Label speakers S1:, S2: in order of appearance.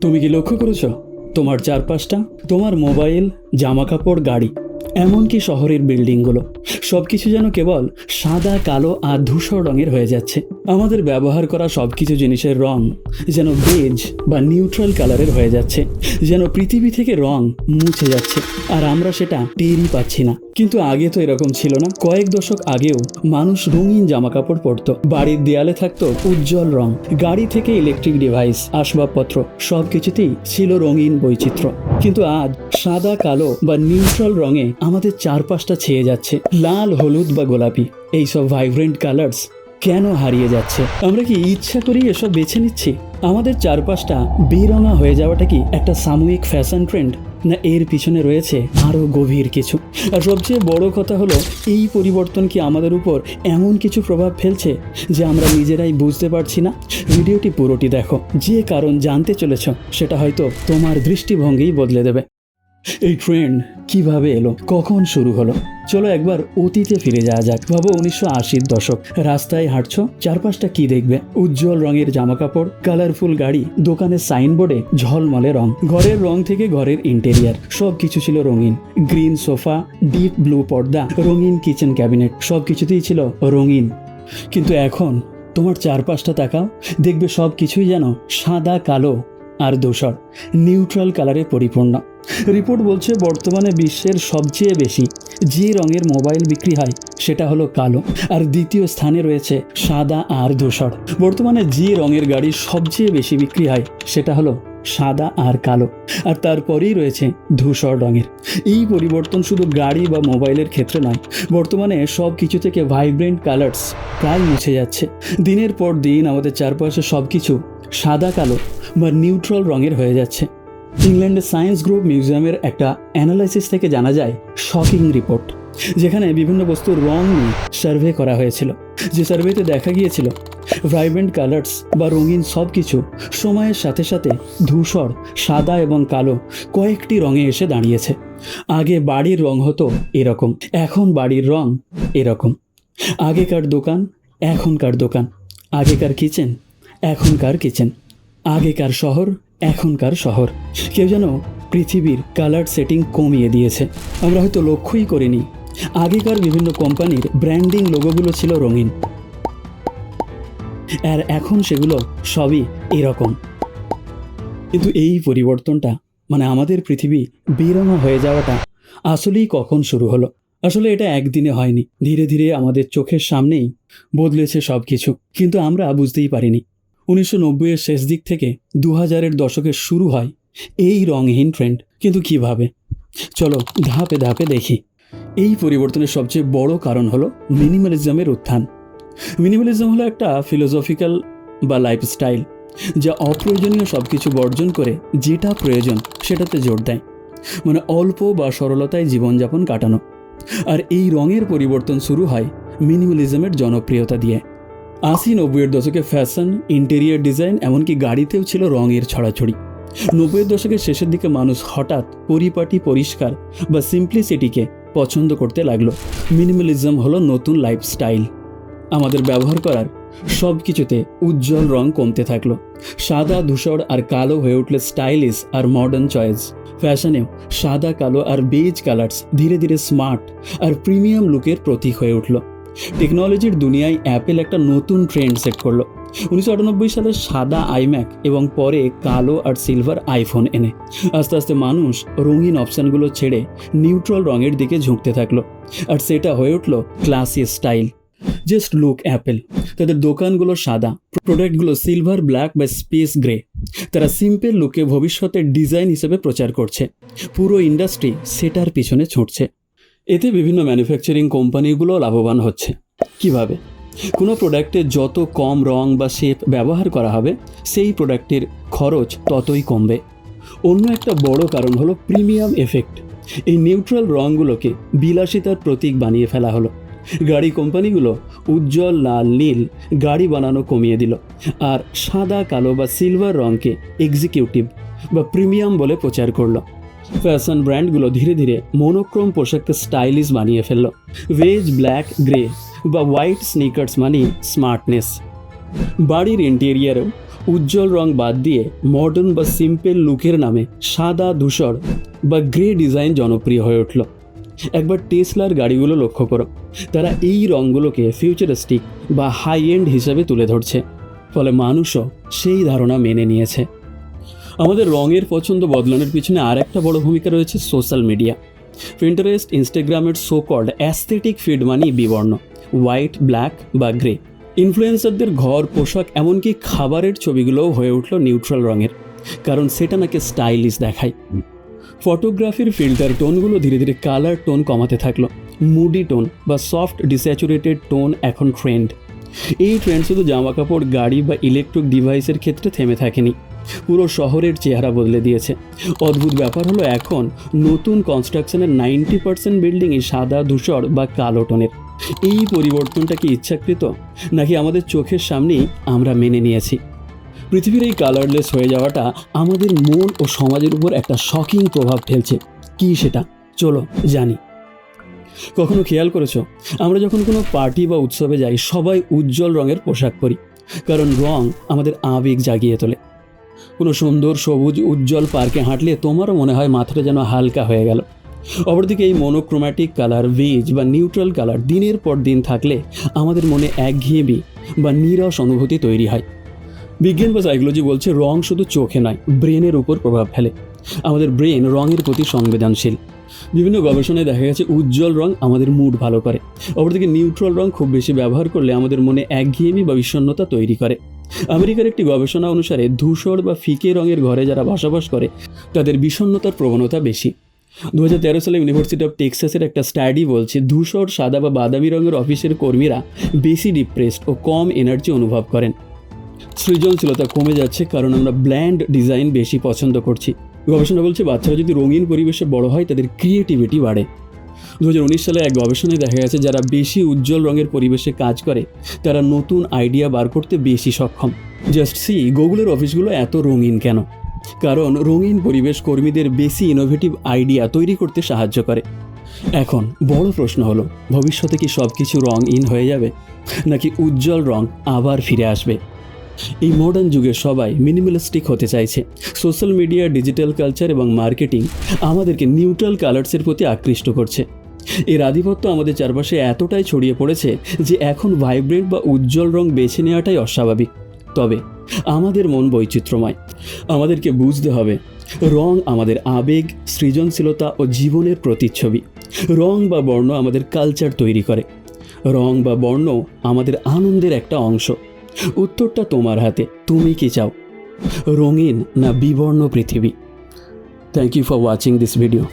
S1: তুমি কি লক্ষ্য করেছ? তোমার চারপাশটা তোমার মোবাইল জামা কাপড় গাড়ি এমনকি শহরের বিল্ডিংগুলো। সব কিছু যেন কেবল সাদা, কালো আর ধূসর রঙের হয়ে যাচ্ছে। আমাদের ব্যবহার করা সব কিছু জিনিসের রং যেন বেজ বা নিউট্রাল কালারের হয়ে যাচ্ছে, যেন পৃথিবী থেকে রং মুছে যাচ্ছে, আর আমরা সেটা টেরই পাচ্ছি না। কিন্তু আগে তো এরকম ছিল না। কয়েক দশক আগেও মানুষ রঙিন জামা কাপড় পরতো। বাড়ির দেয়ালে থাকতো উজ্জ্বল রং, গাড়ি থেকে ইলেকট্রিক ডিভাইস আসবাবপত্র সব কিছুতেই ছিল রঙিন বৈচিত্র্য। কিন্তু আজ সাদা, কালো বা নিউট্রাল রঙে আমাদের চারপাশটা ছেয়ে যাচ্ছে। লাল, হলুদ বা গোলাপি, এইসব ভাইব্রেন্ট কালার্স কেন হারিয়ে যাচ্ছে? আমরা কি ইচ্ছা করেই এসব বেছে নিচ্ছি? আমাদের চারপাশটা বেরঙা হয়ে যাওয়াটা কি একটা সাময়িক ফ্যাশন ট্রেন্ড না এর পিছনে রয়েছে আরও গভীর কিছু? আর সবচেয়ে বড় কথা হলো, এই পরিবর্তন কি আমাদের উপর এমন কিছু প্রভাব ফেলছে যে আমরা নিজেরাই বুঝতে পারছি না? ভিডিওটি পুরোটি দেখো। যে কারণ জানতে চলেছ, সেটা হয়তো তোমার দৃষ্টিভঙ্গিই বদলে দেবে। এই ট্রেন্ড কীভাবে এলো? কখন শুরু হলো? চলো একবার অতীতে ফিরে যাওয়া যাক। ভাবো উনিশশো আশির দশক। রাস্তায় হাঁটছো? চারপাশটা কি দেখবে? উজ্জ্বল রঙের জামা কাপড় কালারফুল গাড়ি, দোকানের সাইনবোর্ডে ঝলমলে রং। ঘরের রং থেকে ঘরের ইন্টেরিয়ার সব কিছু ছিল রঙিন। গ্রিন সোফা ডিপ ব্লু পর্দা, রঙিন কিচেন ক্যাবিনেট সব কিছুতেই ছিল রঙিন। কিন্তু এখন তোমার চারপাশটা তাকাও। দেখবে সব কিছুই যেন সাদা কালো। আর ধূসর নিউট্রাল কালারে পরিপূর্ণ। রিপোর্ট বলছে বর্তমানে বিশ্বের সবচেয়ে বেশি যে রঙের মোবাইল বিক্রি হয় সেটা হলো কালো, আর দ্বিতীয় স্থানে রয়েছে সাদা আর ধূসর। বর্তমানে যে রঙের গাড়ি সবচেয়ে বেশি বিক্রি হয় সেটা হলো সাদা আর কালো, আর তারপরেই রয়েছে ধূসর রঙের। এই পরিবর্তন শুধু গাড়ি বা মোবাইলের ক্ষেত্রে নয়, বর্তমানে সব কিছু থেকে ভাইব্রেন্ট কালার্স প্রায় মুছে যাচ্ছে। দিনের পর দিন আমাদের চারপাশে সব কিছু সাদা, কালো বা নিউট্রাল রঙের হয়ে যাচ্ছে। ইংল্যান্ডের সায়েন্স গ্রুপ মিউজিয়ামের একটা অ্যানালাইসিস থেকে জানা যায় শকিং রিপোর্ট যেখানে বিভিন্ন বস্তুর রং নিয়ে সার্ভে করা হয়েছিল। যে সার্ভেতে দেখা গিয়েছিল ভাইব্রেন্ট কালার্স বা রঙিন সব কিছু সময়ের সাথে সাথে ধূসর, সাদা এবং কালো কয়েকটি রঙে এসে দাঁড়িয়েছে। আগে বাড়ির রং হতো এরকম, এখন বাড়ির রং এরকম। আগেকার দোকান, এখনকার দোকান, আগেকার কিচেন এখনকার কিচেন আগেকার শহর, এখনকার শহর। কেউ যেন পৃথিবীর কালার সেটিং কমিয়ে দিয়েছে। আমরা হয়তো লক্ষ্যই করিনি। আগেকার বিভিন্ন কোম্পানির ব্র্যান্ডিং লোগোগুলো ছিল রঙিন। আর এখন সেগুলো সবই এরকম। কিন্তু এই পরিবর্তনটা মানে আমাদের পৃথিবী বেরঙা হয়ে যাওয়াটা, আসলেই কখন শুরু হলো? আসলে এটা একদিনে হয়নি। ধীরে ধীরে আমাদের চোখের সামনেই বদলেছে সব কিছু কিন্তু আমরা বুঝতেই পারিনি। উনিশশো নব্বইয়ের শেষ দিক থেকে দু হাজারের দশকের শুরু হয় এই রঙহীন ট্রেন্ড কিন্তু কীভাবে চলো ধাপে ধাপে দেখি। এই পরিবর্তনের সবচেয়ে বড় কারণ হলো মিনিমালিজমের উত্থান। মিনিমালিজম হলো একটা ফিলোসফিক্যাল বা লাইফস্টাইল যা অপ্রয়োজনীয় সব কিছু বর্জন করে যেটা প্রয়োজন সেটাতে জোর দেয়। মানে অল্প বা সরলতায় জীবনযাপন কাটানো। আর এই রঙের পরিবর্তন শুরু হয় মিনিমালিজমের জনপ্রিয়তা দিয়ে। আশি নব্বইয়ের দশকে ফ্যাশন, ইন্টেরিয়ার ডিজাইন, এমনকি গাড়িতেও ছিল রঙের ছড়াছড়ি। নব্বইয়ের দশকের শেষের দিকে মানুষ হঠাৎ পরিপাটি, পরিষ্কার বা সিম্পলিসিটিকে পছন্দ করতে লাগল। মিনিমালিজম হলো নতুন লাইফস্টাইল আমাদের ব্যবহার করার সব কিছুতে উজ্জ্বল রং কমতে থাকল। সাদা, ধূসর আর কালো হয়ে উঠলে স্টাইলিশ আর মডার্ন চয়েস ফ্যাশনেও সাদা, কালো আর বেজ কালার্স ধীরে ধীরে স্মার্ট আর প্রিমিয়াম লুকের প্রতীক হয়ে উঠল। টেকনোলজির দুনিয়ায় অ্যাপেল একটা নতুন ট্রেন্ড সেট করল। উনিশশো আটানব্বই সালে সাদা আইম্যাক এবং পরে কালো আর সিলভার আইফোন এনে। আস্তে আস্তে মানুষ রঙিন অপশানগুলো ছেড়ে নিউট্রাল রঙের দিকে ঝুঁকতে থাকল। আর সেটা হয়ে উঠল classy style just look Apple তাদের দোকানগুলো সাদা প্রোডাক্টগুলো সিলভার ব্ল্যাক বা স্পেস গ্রে তারা সিম্পল লুকে ভবিষ্যতের ডিজাইন হিসেবে প্রচার করছে। পুরো ইন্ডাস্ট্রি সেটার পিছনে ছুটছে। এতে বিভিন্ন ম্যানুফ্যাকচারিং কোম্পানিগুলো লাভবান হচ্ছে। কীভাবে? কোনো প্রোডাক্টে যত কম রং বা শেপ ব্যবহার করা হবে, সেই প্রোডাক্টের খরচ ততই কমবে। অন্য একটা বড় কারণ হলো প্রিমিয়াম এফেক্ট এই নিউট্রাল রঙগুলোকে বিলাসিতার প্রতীক বানিয়ে ফেলা হলো। গাড়ি কোম্পানিগুলো উজ্জ্বল লাল, নীল গাড়ি বানানো কমিয়ে দিল আর সাদা, কালো বা সিলভার রঙকে এক্সিকিউটিভ বা প্রিমিয়াম বলে প্রচার করল। ফ্যাশন ব্র্যান্ডগুলো ধীরে ধীরে মনোক্রম পোশাককে স্টাইলিশ বানিয়ে ফেলল। ভেজ ব্ল্যাক, গ্রে বা হোয়াইট স্নিকার্স মানে স্মার্টনেস। বাড়ির ইন্টেরিয়ারেও উজ্জ্বল রং বাদ দিয়ে মডার্ন বা সিম্পল লুকের নামে সাদা, ধূসর বা গ্রে ডিজাইন জনপ্রিয় হয়ে উঠল। একবার টেসলার গাড়িগুলো লক্ষ্য করো। তারা এই রঙগুলোকে ফিউচারিস্টিক বা হাই এন্ড হিসাবে তুলে ধরছে। ফলে মানুষও সেই ধারণা মেনে নিয়েছে। আমাদের রঙের পছন্দ বদলানোর পিছনে আর একটা বড় ভূমিকা রয়েছে সোশ্যাল মিডিয়া। প্রিন্টারেস্ট ইনস্টাগ্রামের সোকল্ড অ্যাস্থেটিক ফিড মানি বিবর্ণ হোয়াইট ব্ল্যাক বা গ্রে ইনফ্লুয়েন্সারদের ঘর, পোশাক, এমনকি খাবারের ছবিগুলোও হয়ে উঠল নিউট্রাল রঙের, কারণ সেটা নাকি স্টাইলিশ দেখায়। ফটোগ্রাফির ফিল্টার টোনগুলো ধীরে ধীরে কালার টোন কমাতে থাকল মুডি টোন বা সফট ডিস্যাচুরেটেড টোন এখন ট্রেন্ড এই ট্রেন্ড শুধু জামা কাপড় গাড়ি বা ইলেকট্রিক ডিভাইসের ক্ষেত্রে থেমে থাকেনি। পুরো শহরের চেহারা বদলে দিয়েছে। অদ্ভুত ব্যাপার হলো এখন নতুন কনস্ট্রাকশনের নাইনটি পার্সেন্ট বিল্ডিংই সাদা, ধূসর বা কালো টোনের। এই পরিবর্তনটা কি ইচ্ছাকৃত? নাকি আমাদের চোখের সামনেই আমরা মেনে নিয়েছি? পৃথিবীর এই কালারলেস হয়ে যাওয়াটা আমাদের মন ও সমাজের উপর একটা শকিং প্রভাব ফেলছে। কি সেটা? চলো জানি। কখনো খেয়াল করেছ? আমরা যখন কোনো পার্টি বা উৎসবে যাই, সবাই উজ্জ্বল রঙের পোশাক পরি। কারণ রং আমাদের আবেগ জাগিয়ে তোলে। কোনো সুন্দর সবুজ উজ্জ্বল পার্কে হাঁটলে তোমারও মনে হয় মাথাটা যেন হালকা হয়ে গেল। অপরদিকে এই মনোক্রোম্যাটিক কালার ভেজ বা নিউট্রাল কালার দিনের পর দিন থাকলে আমাদের মনে একঘেয়েমি বা নিরস অনুভূতি তৈরি হয়। বিজ্ঞান বা সাইকোলজি বলছে রং শুধু চোখে নয় ব্রেনের উপর প্রভাব ফেলে। আমাদের ব্রেন রঙের প্রতি সংবেদনশীল। বিভিন্ন গবেষণায় দেখা গেছে উজ্জ্বল রং আমাদের মুড ভালো করে। অপরদিকে নিউট্রাল রং খুব বেশি ব্যবহার করলে আমাদের মনে একঘেয়েমি বা বিষণ্ণতা তৈরি করে। আমেরিকার একটি গবেষণা অনুসারে ধূসর বা ফিকে রঙের ঘরে যারা বসবাস করে, তাদের বিষণ্ণতার প্রবণতা বেশি। দু হাজার তেরো সালে ইউনিভার্সিটি অফ টেক্সাসের একটা স্টাডি বলছে, ধূসর, সাদা বা বাদামি রঙের অফিসের কর্মীরা বেশি ডিপ্রেসড ও কম এনার্জি অনুভব করেন। সৃজনশীলতা কমে যাচ্ছে কারণ আমরা ব্ল্যান্ড ডিজাইন বেশি পছন্দ করছি। গবেষণা বলছে, বাচ্চারা যদি রঙিন পরিবেশে বড় হয়, তাদের ক্রিয়েটিভিটি বাড়ে। দু হাজার উনিশ সালে এক গবেষণায় দেখা গেছে, যারা বেশি উজ্জ্বল রঙের পরিবেশে কাজ করে, তারা নতুন আইডিয়া বার করতে বেশি সক্ষম। জাস্ট সি, গুগলের অফিসগুলো এত রঙিন কেন? কারণ রঙিন পরিবেশ কর্মীদের বেশি ইনোভেটিভ আইডিয়া তৈরি করতে সাহায্য করে। এখন বড় প্রশ্ন হলো, ভবিষ্যতে কি সব কিছু রং ইন হয়ে যাবে? নাকি উজ্জ্বল রং আবার ফিরে আসবে? এই মডার্ন যুগে সবাই মিনিমালিস্টিক হতে চাইছে। সোশ্যাল মিডিয়া ডিজিটাল কালচার এবং মার্কেটিং আমাদেরকে নিউট্রাল কালার্সের প্রতি আকৃষ্ট করছে। এর আধিপত্য আমাদের চারপাশে এতটাই ছড়িয়ে পড়েছে যে এখন ভাইব্রেন্ট বা উজ্জ্বল রং বেছে নেওয়াটাই অস্বাভাবিক। তবে আমাদের মন বৈচিত্র্যময়। আমাদেরকে বুঝতে হবে, রং আমাদের আবেগ, সৃজনশীলতা ও জীবনের প্রতিচ্ছবি। রং বা বর্ণ আমাদের কালচার তৈরি করে। রং বা বর্ণ আমাদের আনন্দের একটা অংশ। উত্তরটা তোমার হাতে, তুমি কি চাও? রঙিন না বিবর্ণ পৃথিবী? Thank you for watching this video